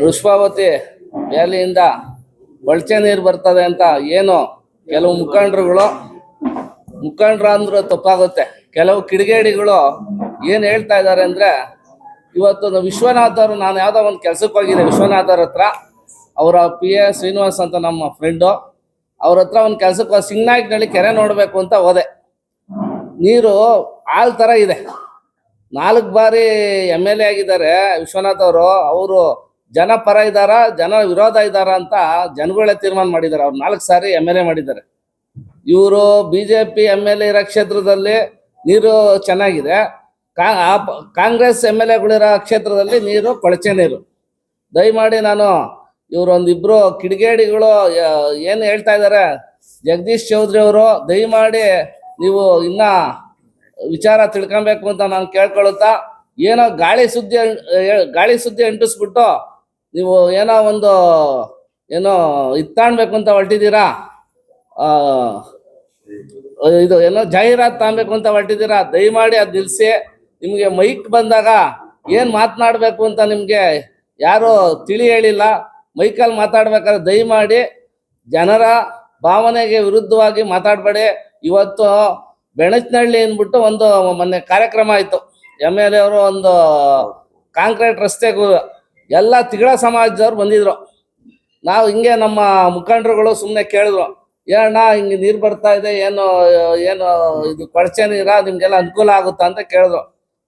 ಋಷ್ಪಾವತಿ ವ್ಯಾಲಿಯಿಂದ ಬಳಚೆ ನೀರು ಬರ್ತದೆ ಅಂತ ಏನು ಕೆಲವು ಮುಖಂಡರುಗಳು ಮುಖಂಡ್ರ ಅಂದ್ರೆ ತಪ್ಪಾಗುತ್ತೆ. ಕೆಲವು ಕಿಡಿಗೇಡಿಗಳು ಏನ್ ಹೇಳ್ತಾ ಇದ್ದಾರೆ ಅಂದ್ರೆ, ಇವತ್ತು ನಾವು ವಿಶ್ವನಾಥ್ ಅವರು, ನಾನು ಯಾವುದೋ ಒಂದು ಕೆಲಸಕ್ಕೆ ಹೋಗಿದ್ದೆ ವಿಶ್ವನಾಥರ ಅವ್ರ ಹತ್ರ. ಅವರ ಪಿ ಎ ಶ್ರೀನಿವಾಸ್ ಅಂತ ನಮ್ಮ ಫ್ರೆಂಡು ಅವ್ರ ಹತ್ರ ಒಂದು ಕೆಲ್ಸಕ್ಕೆ ಸಿಂಗ್ನಾಯ್ಕ್ನಳ್ಳಿ ಕೆರೆ ನೋಡಬೇಕು ಅಂತ ಹೋದೆ. ನೀರು ಆಲ್ ತರ ಇದೆ. ನಾಲ್ಕು ಬಾರಿ ಎಂ ಎಲ್ ಎ ಆಗಿದ್ದಾರೆ ವಿಶ್ವನಾಥ್ ಅವರು. ಅವರು ಜನ ಪರ ಇದ್ದಾರ ಜನ ವಿರೋಧ ಇದ್ದಾರ ಅಂತ ಜನಗಳೇ ತೀರ್ಮಾನ ಮಾಡಿದ್ದಾರೆ ಅವ್ರು ನಾಲ್ಕು ಸಾರಿ ಎಂ ಎಲ್ ಎ ಮಾಡಿದ್ದಾರೆ. ಇವರು ಬಿಜೆಪಿ ಎಂ ಎಲ್ ಎ ಇರೋ ಕ್ಷೇತ್ರದಲ್ಲಿ ನೀರು ಚೆನ್ನಾಗಿದೆ. ಕಾ- ಕಾಂಗ್ರೆಸ್ ಎಂ ಎಲ್ ಎಗಳಿರೋ ಕ್ಷೇತ್ರದಲ್ಲಿ ನೀರು, ಕೊಳಚೆ ನೀರು. ದಯಮಾಡಿ ನಾನು ಇವರೊಂದಿಬ್ರು ಕಿಡಿಗೇಡಿಗಳು ಏನು ಹೇಳ್ತಾ ಇದ್ದಾರೆ ಜಗದೀಶ್ ಚೌಧರಿ ಅವರು, ದಯಮಾಡಿ ನೀವು ಇನ್ನ ವಿಚಾರ ತಿಳ್ಕೊಬೇಕು ಅಂತ ನಾನು ಕೇಳ್ಕೊಳುತ್ತಾ, ಏನೋ ಗಾಳಿ ಸುದ್ದಿ ಗಾಳಿ ಸುದ್ದಿ ಅಂಟಿಸ್ಬಿಟ್ಟು ನೀವು ಏನೋ ಒಂದು, ಏನೋ ಇತ್ತಾಣ್ಬೇಕು ಅಂತ ಹೊರಟಿದ್ದೀರಾ? ಇದು ಏನೋ ಜಾಹೀರಾತು ತಾಣ್ಬೇಕು ಅಂತ ಹೊರಟಿದ್ದೀರಾ? ದಯಮಾಡಿ ಅದು ನಿಲ್ಲಿಸಿ ನಿಮಗೆ ಮೈಕ್ ಬಂದಾಗ ಏನು ಮಾತನಾಡಬೇಕು ಅಂತ ನಿಮಗೆ ಯಾರು ತಿಳಿ ಹೇಳಿಲ್ಲ. ಮೈಕಲ್ಲಿ ಮಾತಾಡ್ಬೇಕಾದ್ರೆ ದಯಮಾಡಿ ಜನರ ಭಾವನೆಗೆ ವಿರುದ್ಧವಾಗಿ ಮಾತಾಡಬೇಡಿ. ಇವತ್ತು ಬೆಣಚನಹಳ್ಳಿ ಅಂದ್ಬಿಟ್ಟು ಒಂದು ಮೊನ್ನೆ ಕಾರ್ಯಕ್ರಮ ಆಯಿತು. ಎಂ ಎಲ್ ಎ ಅವರು ಒಂದು ಕಾಂಕ್ರೀಟ್ ರಸ್ತೆಗೂ ಎಲ್ಲ ತಿಗಳ ಸಮಾಜದವ್ರು ಬಂದಿದ್ರು. ನಾವು ಹಿಂಗೆ ನಮ್ಮ ಮುಖಂಡರುಗಳು ಸುಮ್ಮನೆ ಕೇಳಿದ್ರು ಏನಣ್ಣ ಹಿಂಗೆ ನೀರು ಬರ್ತಾ ಇದೆ, ಏನು ಏನು ಇದು ಕೊಳಚೆ ನೀರ ನಿಮ್ಗೆಲ್ಲ ಅನುಕೂಲ ಆಗುತ್ತಾ? ಅಂತ ಕೇಳಿದ್ರು.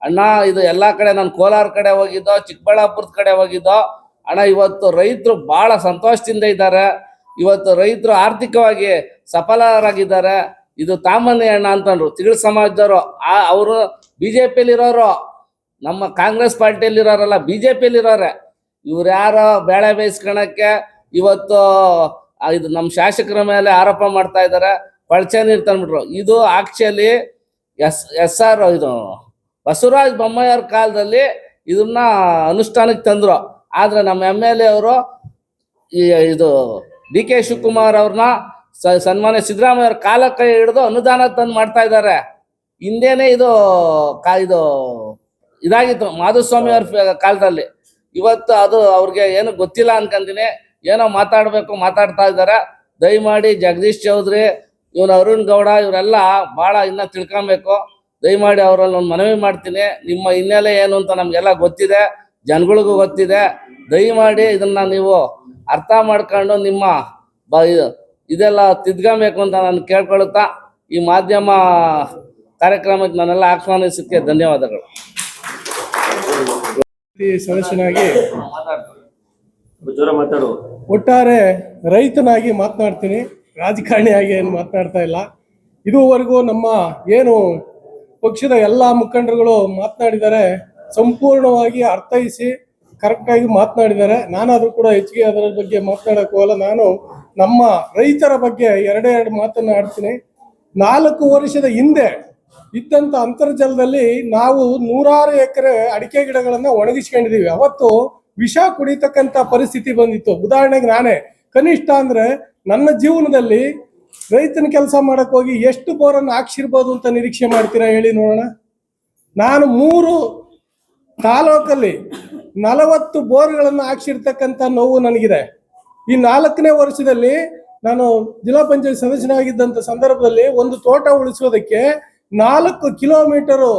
ಅಣ್ಣ, ಇದು ಎಲ್ಲಾ ಕಡೆ, ನಾನು ಕೋಲಾರ ಕಡೆ ಹೋಗಿದ್ದೋ, ಚಿಕ್ಕಬಳ್ಳಾಪುರದ ಕಡೆ ಹೋಗಿದ್ದೋ, ಅಣ್ಣ, ಇವತ್ತು ರೈತರು ಬಹಳ ಸಂತೋಷದಿಂದ ಇದ್ದಾರೆ. ಇವತ್ತು ರೈತರು ಆರ್ಥಿಕವಾಗಿ ಸಫಲರಾಗಿದ್ದಾರೆ. ಇದು ತಾಮನ್ಯ ಅಣ್ಣ ಅಂತಂದ್ರು. ತಿಗಳ ಸಮಾಜದವರು. ಆ, ಅವರು ಬಿಜೆಪಿಯಲ್ಲಿ ಇರೋರು ನಮ್ಮ ಕಾಂಗ್ರೆಸ್ ಪಾರ್ಟಿಯಲ್ಲಿರೋರಲ್ಲ ಇರೋರಲ್ಲ ಜೆ ಇರೋರೆ ಇವ್ರು ಯಾರು ಬೇಳೆ ಬೇಯಿಸ್ಕೊಳಕ್ಕೆ ಇವತ್ತು ಇದು ನಮ್ಮ ಶಾಸಕರ ಮೇಲೆ ಆರೋಪ ಮಾಡ್ತಾ ಇದ್ದಾರೆ ಕೊಳಚೆ ನೀರು ತಂದ್ಬಿಟ್ರು. ಇದು ಆಕ್ಚುಲಿ ಎಸ್ ಎಸ್ ಆರ್ ಇದು ಬಸವರಾಜ್ ಬೊಮ್ಮಾಯಿಯವ್ರ ಕಾಲದಲ್ಲಿ ಇದನ್ನ ಅನುಷ್ಠಾನಕ್ಕೆ ತಂದ್ರು. ಆದ್ರೆ ನಮ್ಮ ಎಂ ಎಲ್ ಎ ಅವರು ಈ, ಇದು ಡಿ ಕೆ ಶಿವಕುಮಾರ್ ಅವ್ರನ್ನ ಸನ್ಮಾನ್ಯ ಸಿದ್ದರಾಮಯ್ಯ ಅವ್ರ ಕಾಲ ಕೈ ಹಿಡಿದು ಅನುದಾನ ತಂದು ಮಾಡ್ತಾ ಇದ್ದಾರೆ ಹಿಂದೇನೆ ಇದು ಕಾ, ಇದು ಇದಾಗಿತ್ತು ಮಾಧುಸ್ವಾಮಿ ಅವ್ರ ಕಾಲದಲ್ಲಿ. ಇವತ್ತು ಅದು ಅವ್ರಿಗೆ ಏನು ಗೊತ್ತಿಲ್ಲ ಅನ್ಕೊಂತೀನಿ. ಏನೋ ಮಾತಾಡ್ಬೇಕು, ಮಾತಾಡ್ತಾ ಇದ್ದಾರೆ. ದಯಮಾಡಿ ಜಗದೀಶ್ ಚೌಧರಿ, ಇವನು ಅರುಣ್ ಗೌಡ ಇವರೆಲ್ಲ ಬಹಳ ಇನ್ನ ತಿಳ್ಕೊಬೇಕು. ದಯಮಾಡಿ ಅವರಲ್ಲಿ ಒಂದು ಮನವಿ ಮಾಡ್ತೀನಿ. ನಿಮ್ಮ ಹಿನ್ನೆಲೆ ಏನು ಅಂತ ನಮಗೆಲ್ಲ ಗೊತ್ತಿದೆ. ಜನಗಳಿಗೂ ಗೊತ್ತಿದೆ. ದಯಮಾಡಿ ಇದನ್ನ ನೀವು ಅರ್ಥ ಮಾಡ್ಕೊಂಡು ನಿಮ್ಮ ಬ ಇದೆಲ್ಲ ತಿದ್ಕೊಬೇಕು ಅಂತ ನಾನು ಕೇಳ್ಕೊಳುತ್ತಾ, ಈ ಮಾಧ್ಯಮ ಕಾರ್ಯಕ್ರಮಕ್ಕೆ ನಾನೆಲ್ಲ ಆಹ್ವಾನಿಸಕ್ಕೆ ಧನ್ಯವಾದಗಳು. ಸದಸ್ಯನಾಗಿ ಒಟ್ಟಾರೆ ರೈತನಾಗಿ ಮಾತನಾಡ್ತೀನಿ ರಾಜಕಾರಣಿಯಾಗಿ ಏನು ಮಾತನಾಡ್ತಾ ಇಲ್ಲ. ಇದುವರೆಗೂ ನಮ್ಮ ಏನು ಪಕ್ಷದ ಎಲ್ಲ ಮುಖಂಡರುಗಳು ಮಾತನಾಡಿದ್ದಾರೆ ಸಂಪೂರ್ಣವಾಗಿ ಅರ್ಥೈಸಿ ಕರೆಕ್ಟಾಗಿ ಮಾತನಾಡಿದ್ದಾರೆ ನಾನಾದರೂ ಕೂಡ ಹೆಚ್ಚಿಗೆ ಅದರ ಬಗ್ಗೆ ಮಾತನಾಡಕ್ಕೆ ಹೋಗಲ್ಲ. ನಾನು ನಮ್ಮ ರೈತರ ಬಗ್ಗೆ ಎರಡೇ ಎರಡು ಮಾತನ್ನ ಆಡ್ತೀನಿ. ನಾಲ್ಕು ವರ್ಷದ ಹಿಂದೆ ಇದ್ದಂತ ಅಂತರ್ಜಲದಲ್ಲಿ ನಾವು ನೂರಾರು ಎಕರೆ ಅಡಿಕೆ ಗಿಡಗಳನ್ನ ಒಣಗಿಸ್ಕೊಂಡಿದೀವಿ. ಅವತ್ತು ವಿಷ ಕುಡಿತಕ್ಕಂತ ಪರಿಸ್ಥಿತಿ ಬಂದಿತ್ತು. ಉದಾಹರಣೆಗೆ ನಾನೇ, ಕನಿಷ್ಠ ಅಂದ್ರೆ ನನ್ನ ಜೀವನದಲ್ಲಿ ರೈತನ ಕೆಲಸ ಮಾಡಕ್ ಹೋಗಿ ಎಷ್ಟು ಬೋರನ್ನು ಹಾಕ್ಸಿರ್ಬೋದು ಅಂತ ನಿರೀಕ್ಷೆ ಮಾಡ್ತೀರಾ ಹೇಳಿ ನೋಡೋಣ. ನಾನು ಮೂರು ತಾಲೂಕಲ್ಲಿ ನಲವತ್ತು ಬೋರ್ಗಳನ್ನು ಹಾಕ್ಸಿರ್ತಕ್ಕಂಥ ನೋವು ನನಗಿದೆ. ಈ ನಾಲ್ಕನೇ ವರ್ಷದಲ್ಲಿ ನಾನು ಜಿಲ್ಲಾ ಪಂಚಾಯತ್ ಸದಸ್ಯನಾಗಿದ್ದಂಥ ಸಂದರ್ಭದಲ್ಲಿ ಒಂದು ತೋಟ ಉಳಿಸೋದಕ್ಕೆ ನಾಲ್ಕು ಕಿಲೋಮೀಟರು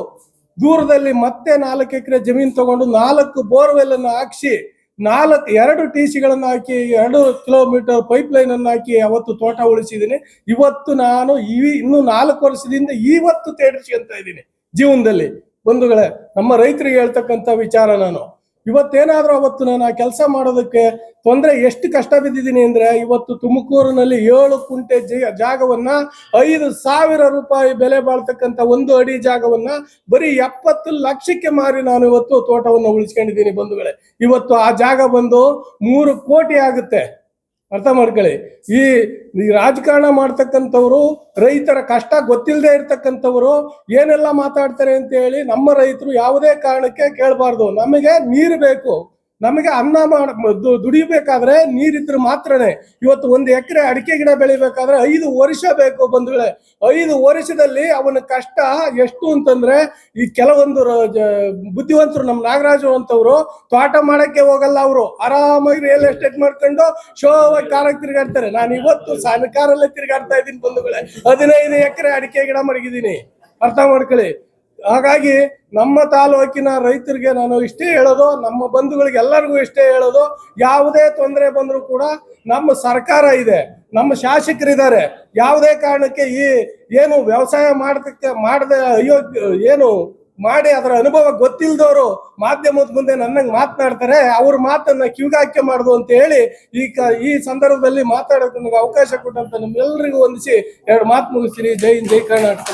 ದೂರದಲ್ಲಿ ಮತ್ತೆ ನಾಲ್ಕು ಎಕರೆ ಜಮೀನು ತಗೊಂಡು ನಾಲ್ಕು ಬೋರ್ವೆಲ್ ಅನ್ನು ಹಾಕಿಸಿ, ನಾಲ್ಕು, ಎರಡು ಟಿ ಸಿಗಳನ್ನು ಹಾಕಿ, ಎರಡು ಕಿಲೋಮೀಟರ್ ಪೈಪ್ ಲೈನ್ ಅನ್ನು ಹಾಕಿ ಅವತ್ತು ತೋಟ ಉಳಿಸಿದ್ದೀನಿ. ಇವತ್ತು ನಾನು ಈ, ಇನ್ನು ನಾಲ್ಕು ವರ್ಷದಿಂದ ಇವತ್ತು ತೇಡಿಸ್ಕೊಂತ ಇದ್ದೀನಿ ಜೀವನದಲ್ಲಿ. ಬಂಧುಗಳೇ, ನಮ್ಮ ರೈತರಿಗೆ ಹೇಳ್ತಕ್ಕಂಥ ವಿಚಾರ ನಾನು. ಇವತ್ತೇನಾದ್ರೂ ಅವತ್ತು ನಾನು ಆ ಕೆಲಸ ಮಾಡೋದಕ್ಕೆ ತೊಂದರೆ ಎಷ್ಟು ಕಷ್ಟ ಬಿದ್ದಿದ್ದೀನಿ ಅಂದ್ರೆ ಇವತ್ತು ತುಮಕೂರಿನಲ್ಲಿ ಏಳು ಕುಂಟೆ ಜಾಗವನ್ನ ಐದು ಸಾವಿರ ರೂಪಾಯಿ ಬೆಲೆ ಬಾಳ್ತಕ್ಕಂತ ಒಂದು ಅಡಿ ಜಾಗವನ್ನ ಬರೀ ಎಪ್ಪತ್ತು ಲಕ್ಷಕ್ಕೆ ಮಾರಿ ನಾನು ಇವತ್ತು ತೋಟವನ್ನು ಉಳಿಸ್ಕೊಂಡಿದ್ದೀನಿ ಬಂಧುಗಳೇ. ಇವತ್ತು ಆ ಜಾಗ ಬಂದು ಮೂರು ಕೋಟಿ ಆಗುತ್ತೆ. ಅರ್ಥ ಮಾಡ್ಕೊಳ್ಳಿ. ಈ ರಾಜಕಾರಣ ಮಾಡ್ತಕ್ಕಂಥವ್ರು ರೈತರ ಕಷ್ಟ ಗೊತ್ತಿಲ್ಲದೆ ಇರ್ತಕ್ಕಂಥವ್ರು ಏನೆಲ್ಲ ಮಾತಾಡ್ತಾರೆ ಅಂತ ಹೇಳಿ ನಮ್ಮ ರೈತರು ಯಾವುದೇ ಕಾರಣಕ್ಕೆ ಕೇಳಬಾರ್ದು. ನಮಗೆ ನೀರು ಬೇಕು. ನಮಗೆ ಅನ್ನ ಮಾಡ ದುಡಿಬೇಕಾದ್ರೆ ನೀರಿದ್ರೆ ಮಾತ್ರನೇ. ಇವತ್ತು ಒಂದು ಎಕರೆ ಅಡಿಕೆ ಗಿಡ ಬೆಳಿಬೇಕಾದ್ರೆ ಐದು ವರ್ಷ ಬೇಕು ಬಂಧುಗಳೇ. ಐದು ವರ್ಷದಲ್ಲಿ ಅವನ ಕಷ್ಟ ಎಷ್ಟು ಅಂತಂದ್ರೆ, ಈ ಕೆಲವೊಂದು ಬುದ್ಧಿವಂತರು ನಮ್ಮ ನಾಗರಾಜು ಅಂತವ್ರು ತೋಟ ಮಾಡಕ್ಕೆ ಹೋಗಲ್ಲ ಅವರು. ಆರಾಮಾಗಿ ರಿಯಲ್ ಎಸ್ಟೇಟ್ ಮಾಡ್ಕೊಂಡು ಶೋ ಕಾಲಕ್ಕೆ ತಿರುಗಾಡ್ತಾರೆ. ನಾನು ಇವತ್ತು ಸಣ್ಣ ಕಾರಲ್ಲೇ ತಿರುಗಾಡ್ತಾ ಇದ್ದೀನಿ ಬಂಧುಗಳೇ. ಹದಿನೈದು ಎಕರೆ ಅಡಿಕೆ ಗಿಡ ಮಡಗಿದ್ದೀನಿ. ಅರ್ಥ ಮಾಡ್ಕೊಳ್ಳಿ. ಹಾಗಾಗಿ ನಮ್ಮ ತಾಲೂಕಿನ ರೈತರಿಗೆ ನಾನು ಇಷ್ಟೇ ಹೇಳೋದು, ನಮ್ಮ ಬಂಧುಗಳಿಗೆ ಎಲ್ಲರಿಗೂ ಇಷ್ಟೇ ಹೇಳೋದು, ಯಾವುದೇ ತೊಂದರೆ ಬಂದರೂ ಕೂಡ ನಮ್ಮ ಸರ್ಕಾರ ಇದೆ, ನಮ್ಮ ಶಾಸಕರಿದ್ದಾರೆ. ಯಾವುದೇ ಕಾರಣಕ್ಕೆ ಈ ಏನು ವ್ಯವಸಾಯ ಮಾಡದಕ್ಕೆ ಮಾಡದೆ ಅಯ್ಯೋ ಏನು ಮಾಡಿ ಅದರ ಅನುಭವ ಗೊತ್ತಿಲ್ಲದವರು ಮಾಧ್ಯಮದ ಮುಂದೆ ನನ್ನಂಗೆ ಮಾತನಾಡ್ತಾರೆ, ಅವ್ರ ಮಾತನ್ನ ಕಿವಿಗಾಕೆ ಮಾಡುದು ಅಂತ ಹೇಳಿ ಈ ಕ, ಈ ಸಂದರ್ಭದಲ್ಲಿ ಮಾತಾಡೋಕೆ ನನಗೆ ಅವಕಾಶ ಕೊಟ್ಟಂತ ನಿಮ್ಮೆಲ್ಲರಿಗೂ ಹೊಂದಿಸಿ ಎರಡು ಮಾತು ಮುಗಿಸ್ತೀನಿ. ಜೈ ಜೈ ಕರ್ನಾಟಕ.